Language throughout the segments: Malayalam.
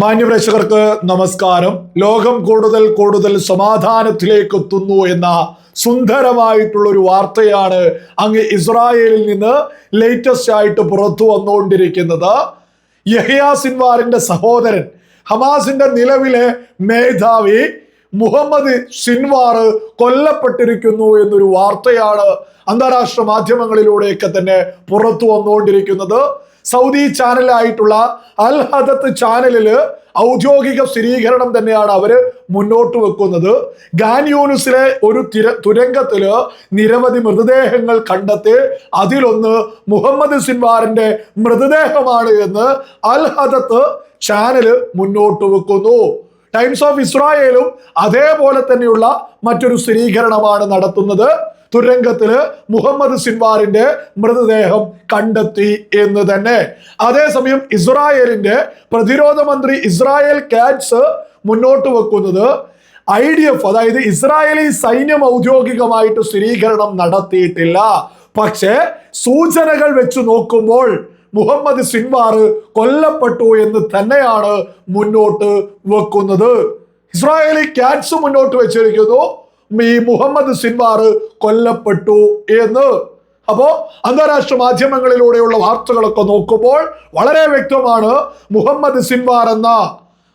മാന്യപ്രേക്ഷകർക്ക് നമസ്കാരം. ലോകം കൂടുതൽ കൂടുതൽ സമാധാനത്തിലേക്ക് എത്തുന്നു എന്ന സുന്ദരമായിട്ടുള്ള ഒരു വാർത്തയാണ് അങ്ങ് ഇസ്രായേലിൽ നിന്ന് ലേറ്റസ്റ്റ് ആയിട്ട് പുറത്തു വന്നുകൊണ്ടിരിക്കുന്നത്. യഹ്യാ സിൻവാറിന്റെ സഹോദരൻ ഹമാസിന്റെ നിലവിലെ മേധാവി മുഹമ്മദ് സിൻവാർ കൊല്ലപ്പെട്ടിരിക്കുന്നു എന്നൊരു വാർത്തയാണ് അന്താരാഷ്ട്ര മാധ്യമങ്ങളിലൂടെയൊക്കെ തന്നെ പുറത്തു വന്നുകൊണ്ടിരിക്കുന്നത്. സൗദി ചാനലായിട്ടുള്ള അൽ ഹദത്ത് ചാനലിൽ ഔദ്യോഗിക സ്ഥിരീകരണം തന്നെയാണ് അവർ മുന്നോട്ട് വെക്കുന്നത്. ഗാൻയൂനുസിലെ ഒരു തിര തുരങ്കത്തിൽ നിരവധി മൃതദേഹങ്ങൾ കണ്ടെത്തി അതിലൊന്ന് മുഹമ്മദ് സിൻവാറിന്റെ മൃതദേഹമാണ് എന്ന് അൽ ഹദത്ത് ചാനൽ മുന്നോട്ട് വെക്കുന്നു. ടൈംസ് ഓഫ് ഇസ്രായേലും അതേപോലെ തന്നെയുള്ള മറ്റൊരു സ്ഥിരീകരണമാണ് നടത്തുന്നത്. തുരങ്കത്തിൽ മുഹമ്മദ് സിൻവാറിന്റെ മൃതദേഹം കണ്ടെത്തി എന്ന് തന്നെ. അതേസമയം ഇസ്രായേലിന്റെ പ്രതിരോധ മന്ത്രി ഇസ്രായേൽ കാറ്റ്സ് മുന്നോട്ട് വെക്കുന്നത് ഐ ഡി എഫ് അതായത് ഇസ്രായേലി സൈന്യം ഔദ്യോഗികമായിട്ട് സ്ഥിരീകരണം നടത്തിയിട്ടില്ല. പക്ഷേ സൂചനകൾ വെച്ച് നോക്കുമ്പോൾ മുഹമ്മദ് സിൻവാർ കൊല്ലപ്പെട്ടു എന്ന് തന്നെയാണ് മുന്നോട്ട് വെക്കുന്നത്. ഇസ്രായേലി കാറ്റ്സ് മുന്നോട്ട് വെച്ചിരിക്കുന്നു. ഈ മുഹമ്മദ് സിൻവാർ കൊല്ലപ്പെട്ടു എന്ന്. അപ്പോ അന്താരാഷ്ട്ര മാധ്യമങ്ങളിലൂടെയുള്ള വാർത്തകളൊക്കെ നോക്കുമ്പോൾ വളരെ വ്യക്തമാണ് മുഹമ്മദ് സിൻവാർ എന്ന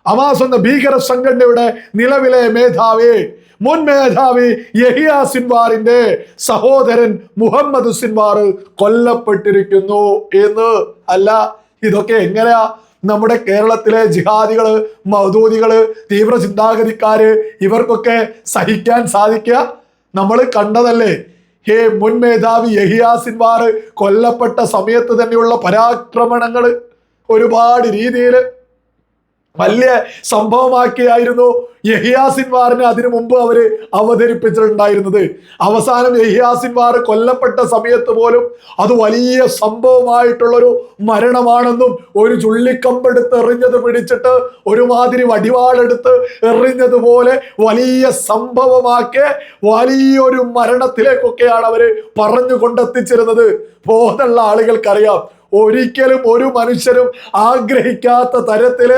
അമാസ് എന്ന ഭീകര സംഘടനയുടെ നിലവിലെ മേധാവി മുൻ മേധാവി യഹിയ സിൻവാറിന്റെ സഹോദരൻ മുഹമ്മദ് സിൻവാർ കൊല്ലപ്പെട്ടിരിക്കുന്നു എന്ന്. അല്ല ഇതൊക്കെ എങ്ങനെയാ നമ്മുടെ കേരളത്തിലെ ജിഹാദികൾ മൗദൂദികൾ തീവ്ര ചിന്താഗതിക്കാര് ഇവർക്കൊക്കെ സഹിക്കാൻ സാധിക്കുക. നമ്മൾ കണ്ടതല്ലേ? ഹേ മുൻ മേധാവി യഹിയ കൊല്ലപ്പെട്ട സമയത്ത് തന്നെയുള്ള പരാക്രമണങ്ങൾ ഒരുപാട് രീതിയിൽ വലിയ സംഭവമാക്കിയായിരുന്നു യഹിയാസിൻവാറിനെ അതിനു മുമ്പ് അവർ അവതരിപ്പിച്ചിട്ടുണ്ടായിരുന്നത്. അവസാനം യഹിയാസിൻവാർ കൊല്ലപ്പെട്ട സമയത്ത് പോലും അത് വലിയ സംഭവമായിട്ടുള്ളൊരു മരണമാണെന്നും ഒരു ചുള്ളിക്കമ്പെടുത്ത് എറിഞ്ഞത് പിടിച്ചിട്ട് ഒരുമാതിരി വടിവാളെടുത്ത് എറിഞ്ഞതുപോലെ വലിയ സംഭവമാക്കി വലിയൊരു മരണത്തിലേക്കൊക്കെയാണ് അവർ പറഞ്ഞു കൊണ്ടെത്തിച്ചിരുന്നത് ബോധമുള്ള ആളുകൾക്കറിയാം ഒരിക്കലും ഒരു മനുഷ്യരും ആഗ്രഹിക്കാത്ത തരത്തിൽ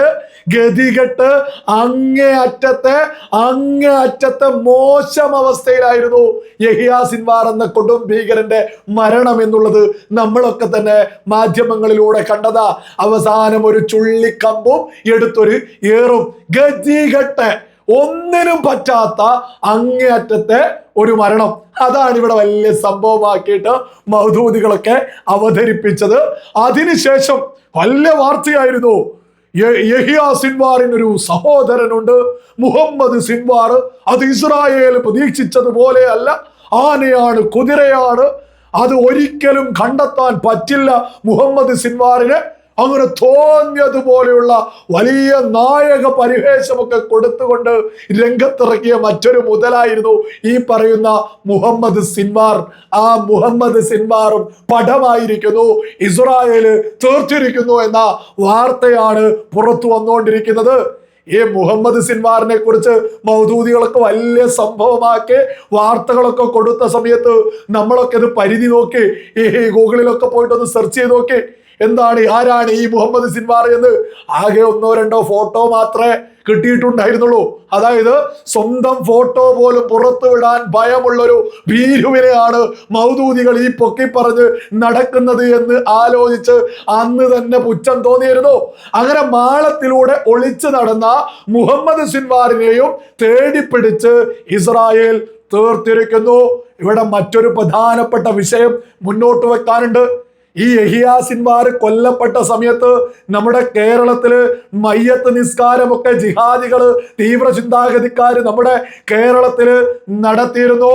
ഗതികെട്ട് അങ്ങേ അറ്റത്തെ അങ്ങേ അറ്റത്തെ മോശം അവസ്ഥയിലായിരുന്നു യഹിയാസിൻവാർ എന്ന കൊടും ഭീകരന്റെ മരണം എന്നുള്ളത് നമ്മളൊക്കെ തന്നെ മാധ്യമങ്ങളിലൂടെ കണ്ടതാ. അവസാനം ഒരു ചുള്ളിക്കമ്പും എടുത്തൊരു ഏറും ഗതികെട്ട് ഒന്നിനും പറ്റാത്ത അങ്ങേയറ്റത്തെ ഒരു മരണം. അതാണ് ഇവിടെ വലിയ സംഭവമാക്കിയിട്ട് മൗദൂദികളൊക്കെ അവതരിപ്പിച്ചത്. അതിനുശേഷം വലിയ വാർത്തയായിരുന്നു. യഹിയ സിൻവാറിനൊരു സഹോദരനുണ്ട്. Muhammad Sinwar. അത് ഇസ്രായേൽ പ്രതീക്ഷിച്ചതുപോലെ അല്ല. ആനയാണ് കുതിരയാണ്. അത് ഒരിക്കലും കണ്ടെത്താൻ പറ്റില്ല മുഹമ്മദ് സിൻവാറിനെ. അങ്ങനെ തോന്നിയതുപോലെയുള്ള വലിയ നായക പരിവേശമൊക്കെ കൊടുത്തുകൊണ്ട് രംഗത്തിറക്കിയ മറ്റൊരു മുതലായിരുന്നു ഈ പറയുന്ന മുഹമ്മദ് സിൻവാർ. ആ മുഹമ്മദ് സിൻവാറും പടമായിരിക്കുന്നു. ഇസ്രായേൽ തീർത്തിരിക്കുന്നു എന്ന വാർത്തയാണ് പുറത്തു വന്നുകൊണ്ടിരിക്കുന്നത്. ഈ മുഹമ്മദ് സിൻവാറിനെ കുറിച്ച് മൗദൂദികളൊക്കെ വലിയ സംഭവമാക്കി വാർത്തകളൊക്കെ കൊടുത്ത സമയത്ത് നമ്മളൊക്കെ ഇത് പരിധി നോക്കി ഈ ഗൂഗിളിലൊക്കെ പോയിട്ടൊന്ന് സെർച്ച് ചെയ്ത് നോക്കി. എന്താണ് ആരാണ് ഈ മുഹമ്മദ് സിൻവാർ എന്ന്? ആകെ ഒന്നോ രണ്ടോ ഫോട്ടോ മാത്രമേ കിട്ടിയിട്ടുണ്ടായിരുന്നുള്ളൂ. അതായത് സ്വന്തം ഫോട്ടോ പോലും പുറത്തു വിടാൻ ഭയമുള്ളൊരു ഭീരുവിനെയാണ് മൗദൂദികൾ ഈ പൊക്കി പറഞ്ഞ് നടക്കുന്നത് എന്ന് ആലോചിച്ച് അന്ന് തന്നെ പുച്ഛം തോന്നിയിരുന്നു. അങ്ങനെ മാളത്തിലൂടെ ഒളിച്ചു നടന്ന മുഹമ്മദ് സിൻവാറിനെയും തേടിപ്പിടിച്ച് ഇസ്രായേൽ തീർത്തിരിക്കുന്നു. ഇവിടെ മറ്റൊരു പ്രധാനപ്പെട്ട വിഷയം മുന്നോട്ട് വെക്കാനുണ്ട്. ഈ എഹിയാസിന്മാർ കൊല്ലപ്പെട്ട സമയത്ത് നമ്മുടെ കേരളത്തിൽ മയ്യത്ത് നിസ്കാരമൊക്കെ ജിഹാദികൾ തീവ്ര ചിന്താഗതിക്കാർ നമ്മുടെ കേരളത്തിൽ നടത്തിയിരുന്നു.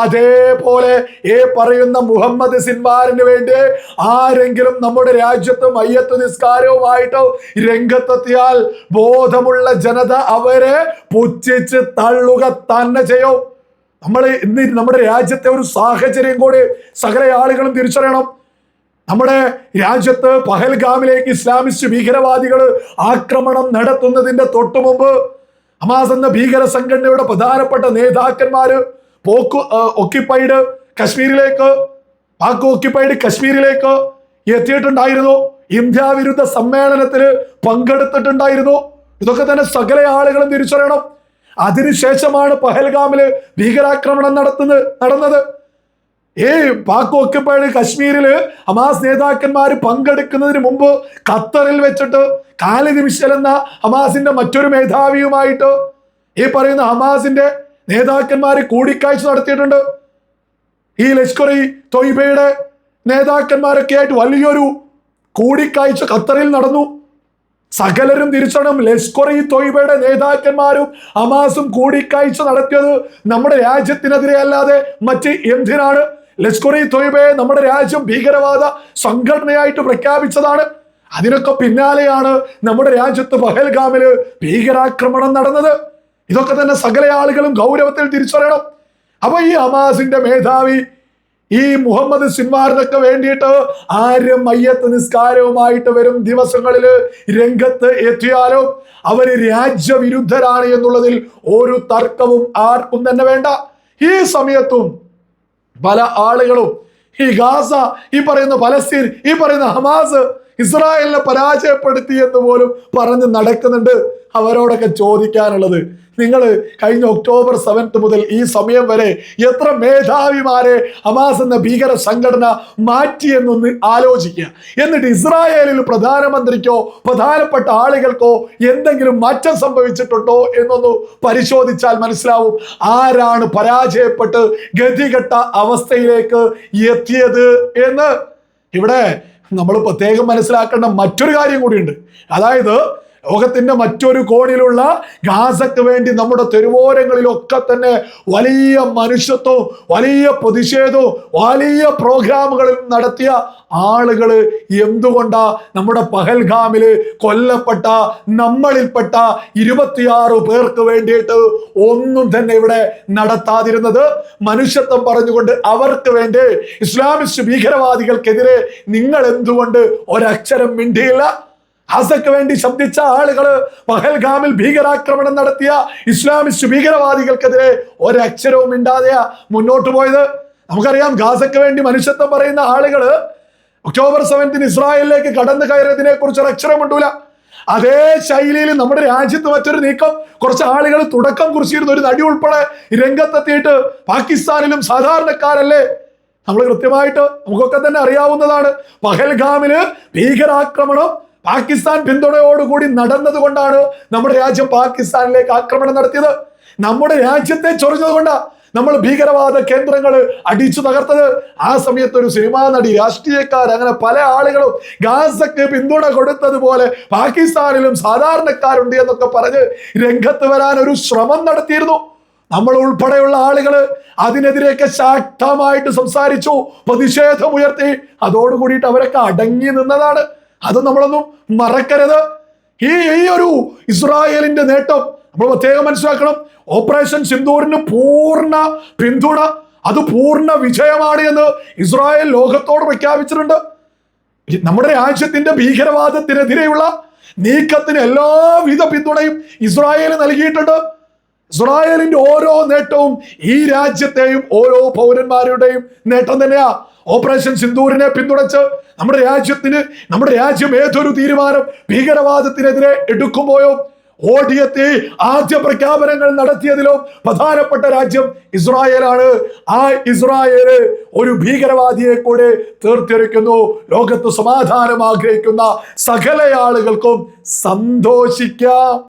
അതേപോലെ ഈ പറയുന്ന മുഹമ്മദ് സിൻമാറിന് വേണ്ടി ആരെങ്കിലും നമ്മുടെ രാജ്യത്ത് മയ്യത്ത് നിസ്കാരവുമായിട്ട് രംഗത്തെത്തിയാൽ ബോധമുള്ള ജനത അവരെ പുച്ഛിച്ച് തള്ളുക തന്നെ ചെയ്യും. നമ്മൾ ഇന്ന് നമ്മുടെ രാജ്യത്തെ ഒരു സാഹചര്യം കൂടി സകല ആളുകളും തിരിച്ചറിയണം. നമ്മുടെ രാജ്യത്ത് പഹൽഗാമിലേക്ക് ഇസ്ലാമിസ്റ്റ് ഭീകരവാദികൾ ആക്രമണം നടത്തുന്നതിന്റെ തൊട്ടു മുമ്പ് ഹമാസ് എന്ന ഭീകര സംഘടനയുടെ പ്രധാനപ്പെട്ട നേതാക്കന്മാര് പോക്കു ഒക്കിപ്പൈഡ് കശ്മീരിലേക്ക് പാക് ഒക്കിപ്പൈഡ് കശ്മീരിലേക്ക് എത്തിയിട്ടുണ്ടായിരുന്നു. ഇന്ത്യ വിരുദ്ധ സമ്മേളനത്തിൽ പങ്കെടുത്തിട്ടുണ്ടായിരുന്നു. ഇതൊക്കെ തന്നെ സകല ആളുകളും തിരിച്ചറിയണം. അതിനുശേഷമാണ് പഹൽഗാമിൽ ഭീകരാക്രമണം നടത്തുന്നത് നടന്നത്. ഈ പാക് ഓക്കുപ്പൈഡ് കശ്മീരിൽ ഹമാസ് നേതാക്കന്മാർ പങ്കെടുക്കുന്നതിന് മുമ്പ് ഖത്തറിൽ വെച്ചിട്ട് കാലിദ് മിഷൽ എന്ന ഹമാസിന്റെ മറ്റൊരു മേധാവിയുമായിട്ട് ഈ പറയുന്ന ഹമാസിന്റെ നേതാക്കന്മാർ കൂടിക്കാഴ്ച നടത്തിയിട്ടുണ്ട്. ഈ ലഷ്കർ ഇ തൊയ്ബയുടെ നേതാക്കന്മാരൊക്കെ ആയിട്ട് വലിയൊരു കൂടിക്കാഴ്ച ഖത്തറിൽ നടന്നു. സകലരും തിരിച്ചണം ലഷ്കർ ഇ തൊയ്ബയുടെ നേതാക്കന്മാരും ഹമാസും കൂടിക്കാഴ്ച നടത്തിയത് നമ്മുടെ രാജ്യത്തിനെതിരെ അല്ലാതെ മറ്റ് എന്തിനാണ്? ലഷ്കർ ഇ തൊയ്ബയെ നമ്മുടെ രാജ്യം ഭീകരവാദ സംഘടനയായിട്ട് പ്രഖ്യാപിച്ചതാണ്. അതിനൊക്കെ പിന്നാലെയാണ് നമ്മുടെ രാജ്യത്ത് പഹൽഗാമിൽ ഭീകരാക്രമണം നടന്നത്. ഇതൊക്കെ തന്നെ സകല ആളുകളും ഗൗരവത്തിൽ തിരിച്ചറിയണം. അപ്പൊ ഈ ഹമാസിന്റെ മേധാവി ഈ മുഹമ്മദ് സിൻവാറിനൊക്കെ വേണ്ടിയിട്ട് ആരും മയ്യത്ത് നിസ്കാരവുമായിട്ട് വരും ദിവസങ്ങളിൽ രംഗത്ത് എത്തിയാലും? അവർ രാജ്യവിരുദ്ധരാണ് എന്നുള്ളതിൽ ഒരു തർക്കവും ആർക്കും തന്നെ വേണ്ട. ഈ സമയത്തും പല ആളുകളും ഈ ഗാസ ഈ പറയുന്ന പലസ്തീൻ ഈ പറയുന്ന ഹമാസ് ഇസ്രായേലിനെ പരാജയപ്പെടുത്തി എന്ന് പോലും പറഞ്ഞ് നടക്കുന്നുണ്ട് അവരോടൊക്കെ ചോദിക്കാനുള്ളത് നിങ്ങൾ കഴിഞ്ഞ ഒക്ടോബർ സെവൻത്ത് മുതൽ ഈ സമയം വരെ എത്ര മേധാവിമാരെ ഹമാസ് എന്ന ഭീകര സംഘടന മാറ്റി മാറ്റിയെന്നൊന്ന് ആലോചിക്കുക. എന്നിട്ട് ഇസ്രായേലിൽ പ്രധാനമന്ത്രിക്കോ പ്രധാനപ്പെട്ട ആളുകൾക്കോ എന്തെങ്കിലും മാറ്റം സംഭവിച്ചിട്ടുണ്ടോ എന്നൊന്ന് പരിശോധിച്ചാൽ മനസ്സിലാവും ആരാണ് പരാജയപ്പെട്ട് ഗതികെട്ട അവസ്ഥയിലേക്ക് എത്തിയത് എന്ന്. ഇവിടെ നമ്മൾ പ്രത്യേകം മനസ്സിലാക്കേണ്ട മറ്റൊരു കാര്യം കൂടിയുണ്ട്. അതായത് ലോകത്തിന്റെ മറ്റൊരു കോണിലുള്ള ഗാസക്ക് വേണ്ടി നമ്മുടെ തെരുവോരങ്ങളിലൊക്കെ തന്നെ വലിയ മനുഷ്യത്വവും വലിയ പ്രതിഷേധവും വലിയ പ്രോഗ്രാമുകളിൽ നടത്തിയ ആളുകൾ എന്തുകൊണ്ടാ നമ്മുടെ പഹൽഗാമിൽ കൊല്ലപ്പെട്ട നമ്മളിൽപ്പെട്ട ഇരുപത്തിയാറ് പേർക്ക് വേണ്ടിയിട്ട് ഒന്നും തന്നെ ഇവിടെ നടത്താതിരുന്നത്? മനുഷ്യത്വം പറഞ്ഞുകൊണ്ട് അവർക്ക് വേണ്ടി ഇസ്ലാമിസ്റ്റ് ഭീകരവാദികൾക്കെതിരെ നിങ്ങൾ എന്തുകൊണ്ട് ഒരക്ഷരം മിണ്ടിയില്ല? ഹസക്ക് വേണ്ടി ശബ്ദിച്ച ആളുകൾ പഹൽഗാമിൽ ഭീകരാക്രമണം നടത്തിയ ഇസ്ലാമിസ്റ്റ് ഭീകരവാദികൾക്കെതിരെ ഒരക്ഷരവും മിണ്ടാതെയാ മുന്നോട്ട് പോയത്. നമുക്കറിയാം ഗാസക്ക് വേണ്ടി മനുഷ്യത്വം പറയുന്ന ആളുകൾ ഒക്ടോബർ സെവൻത്തിന് ഇസ്രായേലിലേക്ക് കടന്നു കയറിയതിനെ കുറിച്ച് ഒരു അക്ഷരം ഉണ്ടൂല അതേ ശൈലിയിൽ നമ്മുടെ രാജ്യത്ത് മറ്റൊരു നീക്കം. കുറച്ച് ആളുകൾ തുടക്കം കുറിച്ചിരുന്ന ഒരു നടി ഉൾപ്പെടെ രംഗത്തെത്തിയിട്ട് പാകിസ്ഥാനിലും സാധാരണക്കാരല്ലേ? നമ്മൾ കൃത്യമായിട്ട് നമുക്കൊക്കെ തന്നെ അറിയാവുന്നതാണ്. പഹൽഗാമിൽ ഭീകരാക്രമണം പാകിസ്ഥാൻ പിന്തുണയോടുകൂടി നടന്നത് കൊണ്ടാണ് നമ്മുടെ രാജ്യം പാകിസ്ഥാനിലേക്ക് ആക്രമണം നടത്തിയത്. നമ്മുടെ രാജ്യത്തെ ചൊറിഞ്ഞത് കൊണ്ടാ നമ്മൾ ഭീകരവാദ കേന്ദ്രങ്ങൾ അടിച്ചു തകർത്തത്. ആ സമയത്ത് ഒരു സിനിമാ നടി രാഷ്ട്രീയക്കാർ അങ്ങനെ പല ആളുകളും ഗാസക്ക് പിന്തുണ കൊടുത്തതുപോലെ പാകിസ്ഥാനിലും സാധാരണക്കാരുണ്ട് എന്നൊക്കെ പറഞ്ഞ് രംഗത്ത് വരാൻ ഒരു ശ്രമം നടത്തിയിരുന്നു. നമ്മൾ ഉൾപ്പെടെയുള്ള ആളുകൾ അതിനെതിരെയൊക്കെ ശക്തമായിട്ട് സംസാരിച്ചു പ്രതിഷേധമുയർത്തി. അതോടുകൂടിയിട്ട് അവരൊക്കെ അടങ്ങി നിന്നതാണ്. അത് നമ്മളൊന്നും മറക്കരുത്. ഈ ഈ ഒരു ഇസ്രായേലിന്റെ നേട്ടം നമ്മൾ പ്രത്യേകം മനസ്സിലാക്കണം. ഓപ്പറേഷൻ സിന്ധൂരിന് പൂർണ പിന്തുണ അത് പൂർണ വിജയമാണ് എന്ന് ഇസ്രായേൽ ലോകത്തോട് പ്രഖ്യാപിച്ചിട്ടുണ്ട്. നമ്മുടെ രാജ്യത്തിന്റെ ഭീകരവാദത്തിനെതിരെയുള്ള നീക്കത്തിന് എല്ലാവിധ പിന്തുണയും ഇസ്രായേൽ നൽകിയിട്ടുണ്ട്. ഇസ്രായേലിന്റെ ഓരോ നേട്ടവും ഈ രാജ്യത്തെയും ഓരോ പൗരന്മാരുടെയും നേട്ടം തന്നെയാ. ഓപ്പറേഷൻ സിന്ദൂരിനെ പിന്തുണച്ച് നമ്മുടെ രാജ്യത്തിന് നമ്മുടെ രാജ്യം ഏതൊരു തീരുമാനം ഭീകരവാദത്തിനെതിരെ എടുക്കുമ്പോഴോ ഓടിയെത്തി ആദ്യ പ്രഖ്യാപനങ്ങൾ നടത്തിയതിലും പ്രധാനപ്പെട്ട രാജ്യം ഇസ്രായേലാണ്. ആ ഇസ്രായേൽ ഒരു ഭീകരവാദിയെ കൂടെ തീർത്തിരിക്കുന്നു. ലോകത്ത് സമാധാനം ആഗ്രഹിക്കുന്ന സകല ആളുകൾക്കും സന്തോഷിക്കാം.